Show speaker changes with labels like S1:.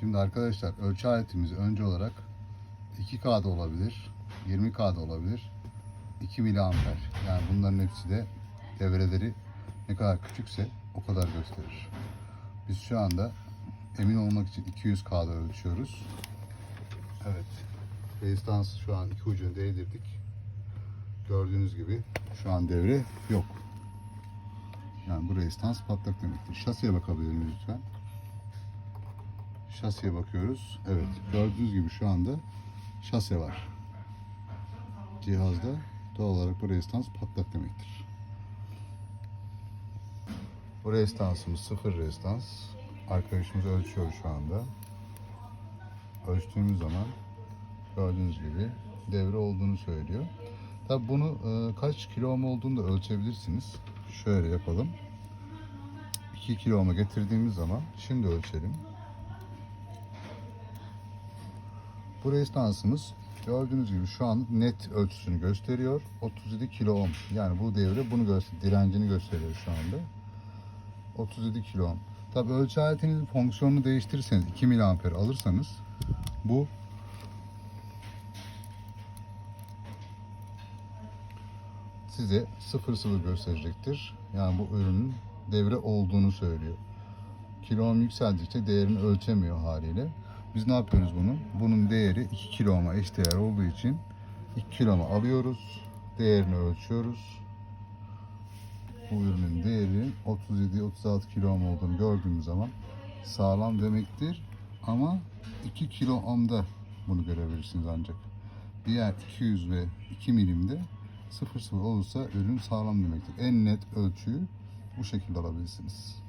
S1: Şimdi arkadaşlar ölçü aletimiz önce olarak 2K'da olabilir, 20K'da olabilir, 2 miliamper. Yani bunların hepsi de devreleri ne kadar küçükse o kadar gösterir. Biz şu anda emin olmak için 200K'da ölçüyoruz. Evet. Rezistansı şu an iki ucunu değdirdik. Gördüğünüz gibi şu an devre yok. Yani bu rezistans patlak demektir. Şasiye bakabilir miyiz lütfen? Şasiye bakıyoruz. Evet. Gördüğünüz gibi şu anda şase var. Cihazda doğal olarak bu rezistans patlak demektir. Bu rezistansımız sıfır rezistans. Arkadaşımız ölçüyor şu anda. Ölçtüğümüz zaman gördüğünüz gibi devre olduğunu söylüyor. Tabi bunu e, kaç kilo ohm olduğunu da ölçebilirsiniz. Şöyle yapalım. 2 kilo ohm'a getirdiğimiz zaman şimdi ölçelim. Bu rezistansımız gördüğünüz gibi şu an net ölçüsünü gösteriyor. 37 kilo ohm. Yani bu devre bunu gösteriyor. Direncini gösteriyor şu anda. 37 kilo ohm. Tabi ölçü aletinizin fonksiyonunu değiştirirseniz 2 miliamper alırsanız bu size 0-0 gösterecektir. Yani bu ürünün devre olduğunu söylüyor. Kilo ohm yükseldikçe değerini ölçemiyor haliyle. Biz ne yapıyoruz bunu? Bunun değeri 2 kilo ohm'a eşdeğer olduğu için 2 kilo ohm'a alıyoruz. Değerini ölçüyoruz. Bu ürünün değeri 37-36 kilo ohm olduğunu gördüğümüz zaman sağlam demektir. Ama 2 kilo ohm'da bunu görebilirsiniz ancak. Diğer 200 ve 2 milimde 0-0 olursa ürün sağlam demektir. En net ölçüyü bu şekilde alabilirsiniz.